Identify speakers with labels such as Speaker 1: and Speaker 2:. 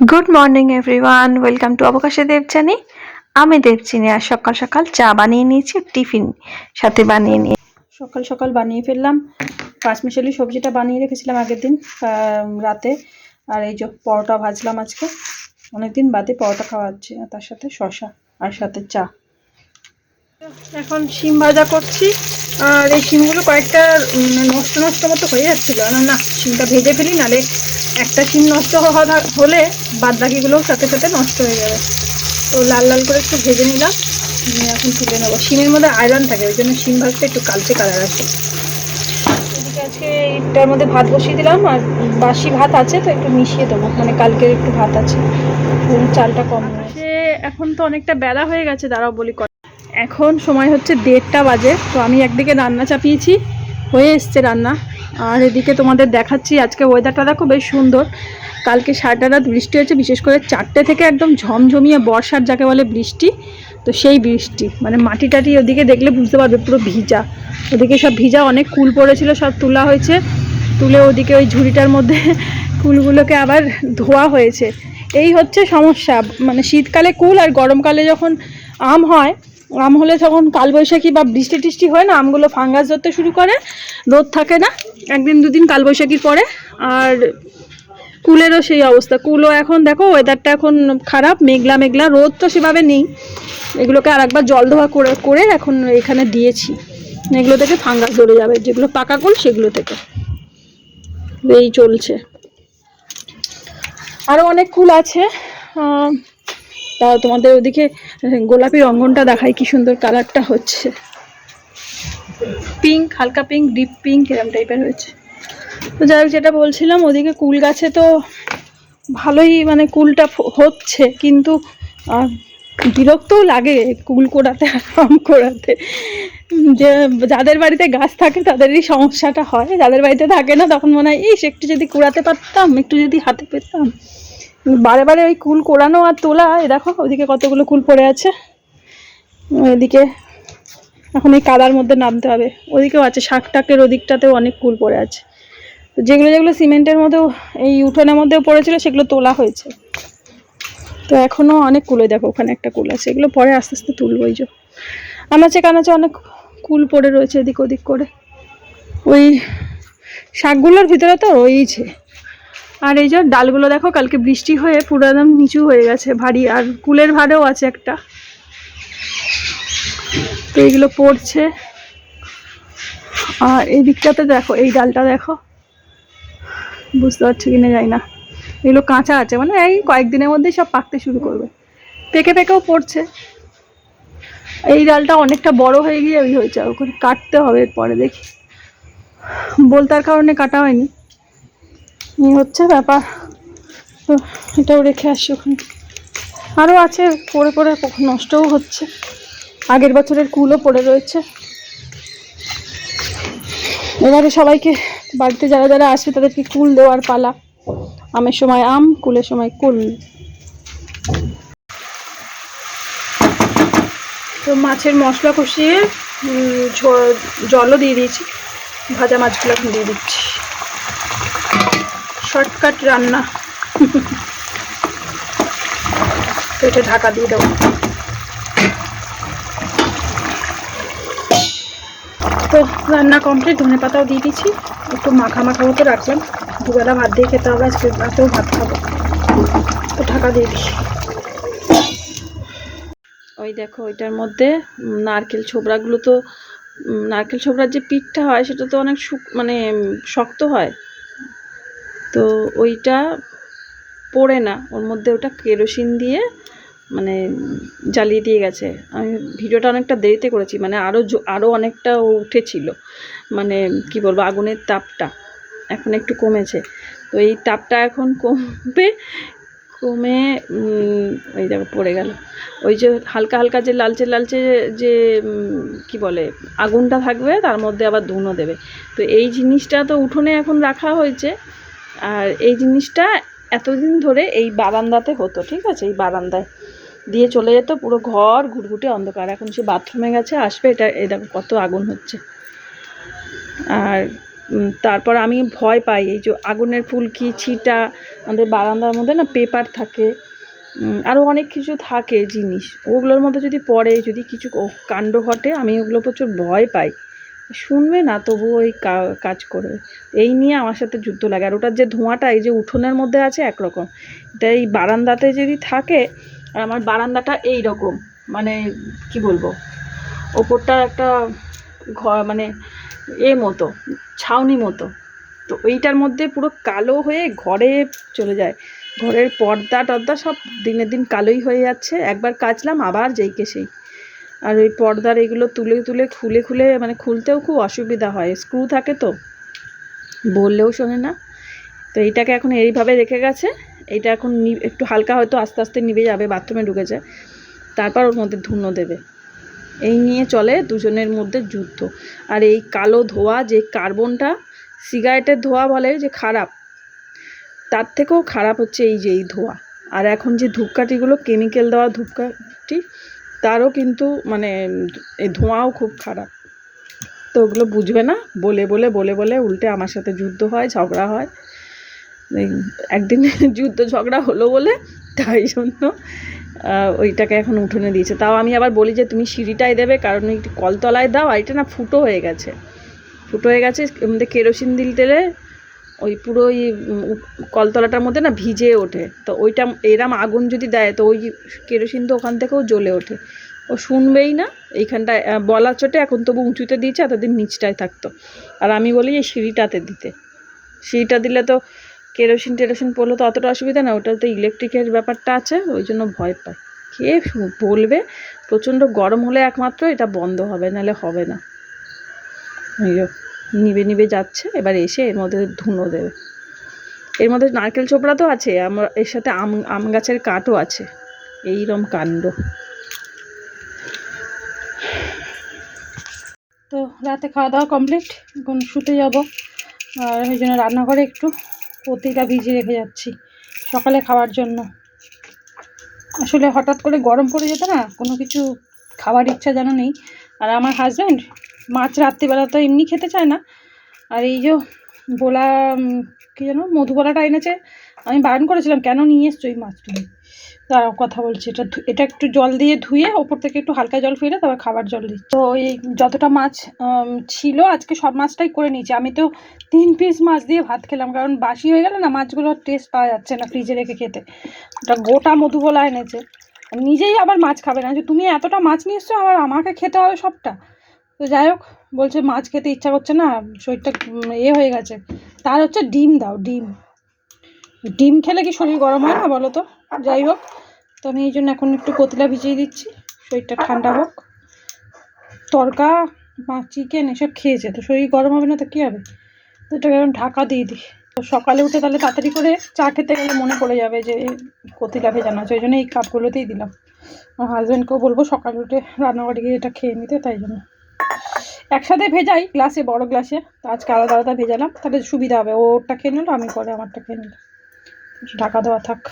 Speaker 1: Good morning everyone welcome to অবকাশে Debchani আমি দেবচিনি আর সকাল সকাল চা বানিয়ে নিয়েছি, টিফিন সাথে বানিয়ে নিয়ে।
Speaker 2: সকাল সকাল বানিয়ে ফেললাম। পাঁচমিশালি সবজিটা বানিয়ে রেখেছিলাম আগের দিন রাতে। আর এই যে পরোটা ভাজলাম আজকে। অনেকদিন বাদে পরোটা খাওয়া হচ্ছে তার সাথে শশা আর সাথে চা। এখন শিম ভাজা করছি। আর এই শিমগুলো কয়েকটা নষ্ট নষ্ট মতো হয়ে যাচ্ছিল। না না শিমটা ভেজে ফেলি নালে একটা শিম নষ্ট হওয়া হলে বাদ বাকিগুলোও সাথে সাথে নষ্ট হয়ে যাবে। তো লাল লাল করে একটু ভেজে নিলাম। এখন তুলে নেব। শিমের মধ্যে আয়রন থাকে ওই জন্য শিম ভাজতে একটু কালচে কালার আছে। এদিকে আজকে এইটার মধ্যে ভাত বসিয়ে দিলাম আর বাসি ভাত আছে তো একটু মিশিয়ে দেবো। মানে কালকের একটু ভাত আছে। চালটা কম হয়েছে। এখন তো অনেকটা বেলা হয়ে গেছে দাঁড়াও বলি কথা। এখন সময় হচ্ছে দেড়টা বাজে, তো আমি একদিকে রান্না চাপিয়েছি, হয়ে এসছে রান্না। আর এদিকে তোমাদের দেখাচ্ছি, আজকে ওয়েদারটা দেখো বেশ সুন্দর। কালকে সারাটা রাত বৃষ্টি হয়েছে, বিশেষ করে চারটে থেকে একদম ঝমঝমিয়ে বর্ষার যাকে বলে বৃষ্টি, তো সেই বৃষ্টি। মানে মাটি টাটি ওদিকে দেখলে বুঝতে পারবে, পুরো ভিজা। ওদিকে সব ভিজা, অনেক কুল পড়েছিল, সব তোলা হয়েছে। তুলে ওদিকে ওই ঝুড়িটার মধ্যে কুলগুলোকে আবার ধোয়া হয়েছে। এই হচ্ছে সমস্যা মানে শীতকালে কুল আর গরমকালে যখন আম হয় আম হলে তখন কালবৈশাখী বা বৃষ্টি টিষ্টি হয় না, আমগুলো ফাঙ্গাস ধরতে শুরু করে, রোদ থাকে না, একদিন দুদিন কালবৈশাখীর পরে, আর কুলেরও সেই অবস্থা। কুলও এখন দেখো ওয়েদারটা এখন খারাপ, মেঘলা মেঘলা, রোদ তো সেভাবে নেই। এগুলোকে আর একবার জল ধোয়া করে করে এখন এখানে দিয়েছি। এগুলো থেকে ফাঙ্গাস ধরে যাবে, যেগুলো পাকা কুল সেগুলো থেকে। এই চলছে। আরও অনেক কুল আছে আহ, তা তোমাদের ওদিকে গোলাপি রঙ্গনটা দেখাই কি সুন্দর কালারটা হচ্ছে। পিঙ্ক হালকা পিঙ্ক ডিপ পিঙ্ক এরম টাইপের হয়েছে। তো যাই হোক যেটা বলছিলাম ওদিকে কুল গাছে তো ভালোই মানে কুলটা হচ্ছে কিন্তু বিরক্তও লাগে কুল কোড়াতে আর আম কোড়াতে। যে যাদের বাড়িতে গাছ থাকে তাদেরই সমস্যাটা হয়। যাদের বাড়িতে থাকে না তখন মনে হয় ইস একটু যদি কুড়াতে পারতাম একটু যদি হাতে পেতাম। বারে বারে ওই কুল কোড়ানো আর তোলা, এই দেখো ওদিকে কতগুলো কুল পড়ে আছে। এদিকে এখন এই কাদার মধ্যে নামতে হবে। ওদিকেও আছে শাক টাকের ওদিকটাতেও অনেক কুল পড়ে আছে। তো যেগুলো যেগুলো সিমেন্টের মধ্যেও, এই উঠোনের মধ্যেও পড়েছিল, সেগুলো তোলা হয়েছে। তো এখনও অনেক কুলে দেখো, ওখানে একটা কুল আছে। এগুলো পরে আস্তে আস্তে তুলবো, এই যে। আনাচে কানাচে অনেক কুল পড়ে রয়েছে, এদিক ওদিক করে। ওই শাকগুলোর ভিতরে তো রয়েইছে। আর এই যে ডালগুলো দেখো, কালকে বৃষ্টি হয়ে পুরো একদম নিচু হয়ে গেছে, ভারী। আর কুলের ভাড়েও আছে একটা। তো এইগুলো পড়ছে। আর এই দিকটাতে দেখো, এই ডালটা দেখো। বুঝতে পারছি কিনা যাই না। এগুলো কাঁচা আছে মানে এই কয়েকদিনের মধ্যেই সব পাকতে শুরু করবে। পেকে পেকেও পড়ছে। এই ডালটা অনেকটা বড় হয়ে গিয়ে ওই হয়েছে ওখানে কাটতে হবে এরপরে দেখি। বলতার কারণে কাটা হয়নি। এই হচ্ছে ব্যাপার। তো এটাও রেখে আসি ওখানে। আরও আছে, পড়ে পড়ে নষ্টও হচ্ছে। আগের বছরের কুলও পড়ে রয়েছে। এবারে সবাইকে বাড়িতে যারা যারা আসবে, তাদেরকে কুল দেওয়ার পালা। আমের সময় আম, কুলের সময় কুল। তো মাছের মশলা কষিয়ে জলও দিয়ে দিয়েছি। ভাজা মাছগুলো এখন দিয়ে দিচ্ছি। শর্টকাট রান্না। তো এটা ঢাকা দিয়ে দেবো। তো রান্না কমপ্লিট ধনে পাতাও দিয়ে দিচ্ছি একটু মাখা মাখা মতো রাখলাম। দুবেলা ভাত দিয়ে খেতে হবে, আজকে রাতেও ভাত খাব। তো ঢাকা দিয়ে দিই ওই দেখো, ওইটার মধ্যে নারকেল ছোবড়াগুলো তো নারকেল ছোবড়ার যে পিঠটা হয়, সেটা তো অনেক মানে শক্ত হয়। তো ওইটা পড়ে না। ওর মধ্যে ওটা কেরোসিন দিয়ে মানে জ্বালিয়ে দিয়ে গেছে। আমি ভিডিওটা অনেকটা দেরিতে করেছি মানে আরও আরও অনেকটা উঠেছিল। মানে কি বলব, আগুনের তাপটা এখন একটু কমেছে। তো এই তাপটা এখন কমবে, কমে ওই দেখো পড়ে গেল। ওই যে হালকা হালকা যে লালচে লালচে যে কি বলে, আগুনটা থাকবে, তার মধ্যে আবার ধুনো দেবে। তো এই জিনিসটা তো উঠোনে এখন রাখা হয়েছে। আর এই জিনিসটা এতদিন ধরে এই বারান্দাতে হতো, ঠিক আছে? এই বারান্দায় দিয়ে চলে যেত, পুরো ঘর ঘুটঘুটে অন্ধকার। এখন সে বাথরুমে গেছে, আসবে, এটা এই দেখো কত আগুন হচ্ছে। আর তারপর আমি ভয় পাই, এই যে আগুনের ফুলকি, ছিটা, আমাদের বারান্দার মধ্যে না পেপার থাকে আরও অনেক কিছু থাকে জিনিস। ওগুলোর মধ্যে যদি পড়ে, যদি কিছু কাণ্ড ঘটে, আমি ওগুলো প্রচুর ভয় পাই। শুনবে না তবু ওই কাজ করবে এই নিয়ে আমার সাথে যুদ্ধ লাগে। আর ওটার যে ধোঁয়াটা, এই যে উঠোনের মধ্যে আছে একরকম। এটা এই বারান্দাতে যদি থাকে, আর আমার বারান্দাটা এই রকম মানে কি বলব? ওপরটা একটা ঘর মানে এ মতো, ছাউনি মতো। তো ওইটার মধ্যে পুরো কালো হয়ে ঘরে চলে যায়। ঘরের পর্দা টর্দা সব দিনের দিন কালোই হয়ে যাচ্ছে। একবার কাচলাম, আবার যেইকে সেই। আর ওই পর্দার এগুলো তুলে তুলে খুলে খুলে মানে খুলতেও খুব অসুবিধা হয়। স্ক্রু থাকে তো? বললেও শোনে না। তো এইটাকে এখন এইভাবে রেখে গেছে। এইটা এখন একটু হালকা হয়তো আস্তে আস্তে নিভে যাবে, বাথরুমে ঢুকেছে তারপর ওর মধ্যে ধুনো দেবে। এই নিয়ে চলে দুজনের মধ্যে যুদ্ধ। আর এই কালো ধোয়া, যে কার্বনটা, সিগারেটের ধোয়া বলে যে খারাপ, তার থেকেও খারাপ হচ্ছে এই যে এই ধোয়া। আর এখন যে ধূপকাঠিগুলো, কেমিক্যাল দেওয়া ধূপকাঠি তারও কিন্তু মানে ধোঁয়াও খুব খারাপ। তো ওগুলো বুঝবে না। বলে বলে বলে বলে উল্টে আমার সাথে যুদ্ধ হয়, ঝগড়া হয়। একদিন যুদ্ধ ঝগড়া হলো বলে তাই জন্য ওইটাকে এখন উঠোনে দিয়েছে। তাও আমি আবার বলি যে তুমি সিঁড়িটাই দেবে, কারণ একটু কলতলায় দাও, আর এটা না ফুটো হয়ে গেছে। ফুটো হয়ে গেছে কেরোসিন দিল তেলে ওই পুরো ওই কলতলাটার মধ্যে না ভিজে ওঠে। তো ওইটা এরম আগুন যদি দেয় তো ওই কেরোসিন তো ওখান থেকেও জ্বলে ওঠে। ও শুনবেই না এইখানটায় বলার চোটে এখন তবু উঁচুতে দিয়েছে এতদিন নিচটায় থাকতো। আর আমি বলি এই সিঁড়িটাতে দিতে। সিঁড়িটা দিলে তো কেরোসিন টেরোসিন পড়লে তো অতটা অসুবিধা না ওটা তো ইলেকট্রিকের ব্যাপারটা আছে ওই জন্য ভয় পায়। কে বলবে? প্রচণ্ড গরম হলে একমাত্র এটা বন্ধ হবে নাহলে হবে না। এই যো, নিবে নিবে যাচ্ছে, এবার এসে এর মধ্যে ধুনো দেবে। এর মধ্যে নারকেল চোপড়া তো আছে, আমার এর সাথে আম আম গাছের কাঠও আছে। এইরম কাণ্ড। তো রাতে খাওয়া দাওয়া কমপ্লিট এখন শুতে যাব। আর ওই জন্য রান্নাঘরে একটু কতিটা ভিজিয়ে রেখে যাচ্ছি, সকালে খাওয়ার জন্য। আসলে হঠাৎ করে গরম পড়ে যেত না, কোনো কিছু খাওয়ার ইচ্ছা যেন নেই। আর আমার হাজব্যান্ড মাছ রাত্রিবেলা তো এমনি খেতে চায় না। আর এই যে বোলা কি যেন মধুবলাটা এনেছে, আমি বারণ করেছিলাম, কেন নিয়ে এসছো এই মাছগুলো? দাঁড়াও, কথা বলছি, এটা এটা একটু জল দিয়ে ধুয়ে ওপর থেকে একটু হালকা জল ফেলে তারপর খাবার জল দিই তো এই যতটা মাছ ছিল, আজকে সব মাছটাই করে নিয়েছি। আমি তো তিন পিস মাছ দিয়ে ভাত খেলাম, কারণ বাসি হয়ে গেলে না মাছগুলোর টেস্ট পাওয়া যাচ্ছে না ফ্রিজে রেখে খেতে। ওটা গোটা মধুবলা এনেছে। নিজেই আবার মাছ খাবে না। যে তুমি এতটা মাছ নিয়ে এসছো, আবার আমাকে খেতে হবে সবটা? তো যাই হোক, বলছে মাছ খেতে ইচ্ছা করছে না, শরীরটা এ হয়ে গেছে। তার হচ্ছে ডিম দাও, ডিম। ডিম খেলে কি শরীর গরম হয় না বলো তো? যাই হোক, তো আমি এই জন্য এখন একটু কতলা ভিজিয়ে দিচ্ছি, শরীরটা ঠান্ডা হোক। তরকা বা চিকেন এসব খেয়েছে, তো শরীর গরম হবে না তো কী হবে? তো এটাকে এখন ঢাকা দিয়ে দিই। তো সকালে উঠে তাহলে তাড়াতাড়ি করে চা খেতে গেলে মনে পড়ে যাবে যে কতিলা ভেজানো আছে ওই জন্য এই কাপগুলোতেই দিলাম। আমার হাজব্যান্ডকেও বলব সকালে উঠে রান্নাঘরে গিয়ে এটা খেয়ে নিতে, তাই জন্য। একসাথে ভেজাই গ্লাসে, বড় গ্লাসে। আজকে আলাদা আলাদা ভেজালাম। তাহলে সুবিধা হবে। ওরটা খেয়ে নিল, আমি পরে আমারটা খেয়ে নিলাম। ঢাকা দেওয়া থাক।